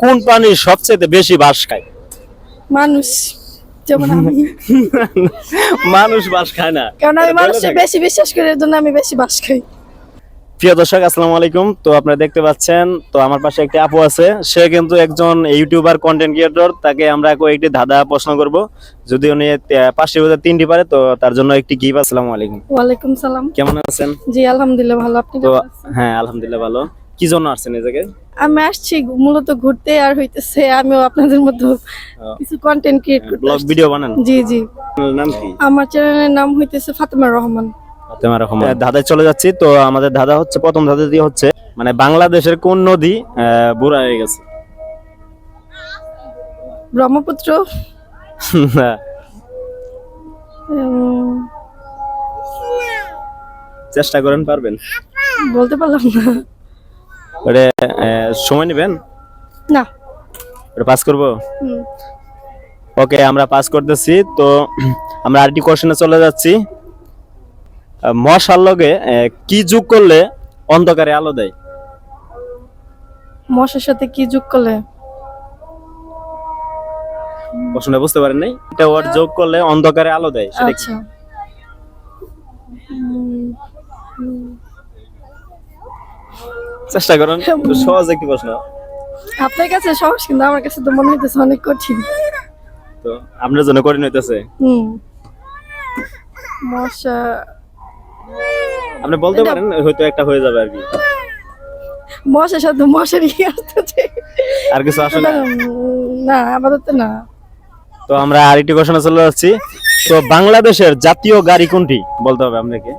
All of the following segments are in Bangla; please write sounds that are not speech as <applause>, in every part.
কোন প্রাণী সবচেয়ে বেশি বাস খায়? মানুষ যেমন আমি। মানুষ বাস খায় না। কারণ আমি থাকে। বেশি বিশ্বাস করি এর জন্য আমি বেশি বাস খাই। প্রিয় দর্শক আসসালামু আলাইকুম। তো আপনারা দেখতে পাচ্ছেন তো আমার পাশে একটি আপু আছে। সে কিন্তু একজন ইউটিউবার কন্টেন্ট ক্রিয়েটর তাকে আমরা কয়েকটি ধাঁধা প্রশ্ন করব। যদি উনি পাঁচটি বোধ তিনটি পারে তো তার জন্য একটি গিফট আসসালামু আলাইকুম। ওয়ালাইকুম সালাম। কেমন আছেন? জি আলহামদুলিল্লাহ ভালো। আপনি তো হ্যাঁ আলহামদুলিল্লাহ ভালো। কি জন্য আসছেন এই জায়গায়? আমি আসছি মূলত ঘুরতে আর হইতেছে আমিও আপনাদের মধ্যে কিছু কন্টেন্ট ক্রিয়েট করতে ব্লগ ভিডিও বানান? জি জি। নাম কি? আমার চ্যানেলের নাম হইতেছে ফাতেমা রহমান। ফাতেমা রহমান। ধাঁধায় চলে যাচ্ছি। তো আমাদের ধাঁধা হচ্ছে প্রথম ধাঁধা দিয়ে হচ্ছে মানে বাংলাদেশের কোন নদী আহ, বুড়া হয়ে গেছে? ব্রহ্মপুত্র। <laughs> চেষ্টা করেন পারবেন? বলতে পারলাম না। ওরে সময় নেবেন? না। ওটা পাস করব? ওকে আমরা পাস করতেছি তো আমরা আরেকটি কোশ্চেনে চলে যাচ্ছি। মশার লগে কি যোগ করলে অন্ধকারে আলো দেয়? মশার সাথে কি যোগ করলে? প্রশ্নটা বুঝতে পারেন নাই? এটা ওর যোগ করলে অন্ধকারে আলো দেয় সেটা কি? চেষ্টা করেন সহজ একটি প্রশ্ন। আপনার কাছে সহজ কিন্তু আমার কাছে তো মনে হইতেছে অনেক কঠিন। তো আপনার জন্য কঠিন হইতেছে। হুম। মশা। আপনি বলতে পারেন হয়তো একটা হয়ে যাবে আর কি। মশার সাথে মশারি আসতেছে আর কিছু আসে না? আপাতত না। তো আমরা আরেকটি কোশ্চেনে চলে যাচ্ছি তো বাংলাদেশের জাতীয় গাড়ি কোনটি? বলতে হবে আপনাকে।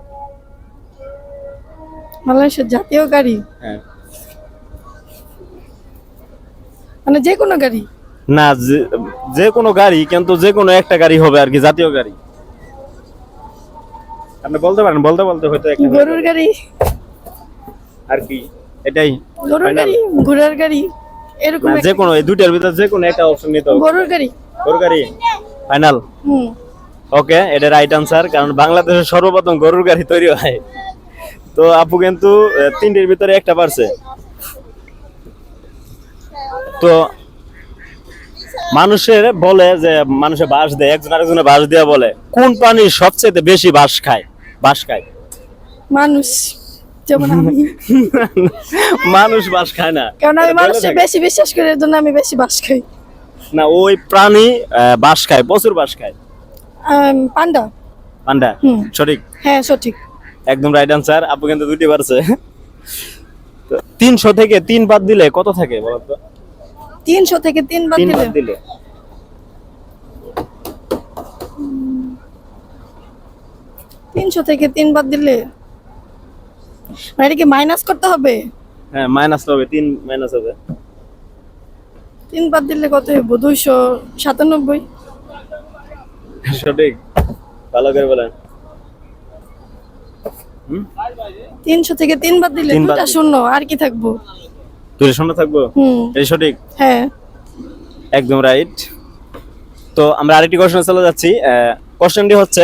বাংলাদেশের জাতীয় গাড়ি? হ্যাঁ। মানে যে কোনো গাড়ি? না যে- কোনো গাড়ি কিন্তু যে কোনো একটা গাড়ি হবে আর কি জাতীয় গাড়ি। আপনি বলতে পারেন বলতে বলতে হয়তো একটা গরুর গাড়ি। আর কি এটাই গরুর গাড়ি ঘোড়ার গাড়ি এরকম যে কোনো এই দুইটার ভিতর যে কোনো একটা অপশন নিতে হবে। গরুর গাড়ি। গরু গাড়ি ফাইনাল হুম। ওকে এটা রাইট আনসার কারণ বাংলাদেশের সর্বপ্রথম গরুর গাড়ি তৈরি হয়। তো আপু কিন্তু তিনটির ভিতরে একটা পারছে। তো মানুষের বলে যে মানুষে বাস দেয় একজন আরেকজনে বাস দিয়ে বলে কোন প্রাণী সবচেয়ে বেশি বাস খায়? বাস খায়? মানুষ যেমন আমি। মানুষ বাস খায় না। কারণ আমি থাকে। বেশি বিশ্বাস করি জন্য আমি বেশি বাস খাই। না ওই প্রাণী বাস খায় প্রচুর বাস খায়। পান্ডা। পান্ডা? সঠিক? হ্যাঁ সঠিক। একদম রাইট আনসার আপু কিন্তু দুটি পারছে। তিনশো থেকে তিন বাদ দিলে কত থাকে বলো তো? তিনশো থেকে তিন বাদ দিলে? তিনশো থেকে তিন বাদ দিলে? মানে এটা কি মাইনাস করতে হবে? হ্যাঁ মাইনাস হবে তিন মাইনাস হবে। তিন বাদ দিলে কত হইব? দুইশো সাতানব্বই। সঠিক। ভালো করে বলেন। তিনশো থেকে তিনবার দিলে দুটা শূন্য আর কি থাকব? তুই শূন্য থাকব? এই সঠিক? হ্যাঁ। একদম রাইট। তো আমরা আরেকটি কোশ্চেন চলে যাচ্ছি। কোশ্চেনটি হচ্ছে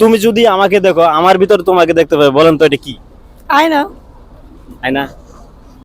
তুমি যদি আমাকে দেখো আমার ভিতরে তোমাকে দেখতে পাবে বলেন তো এটা কি? আয়না। আয়না? না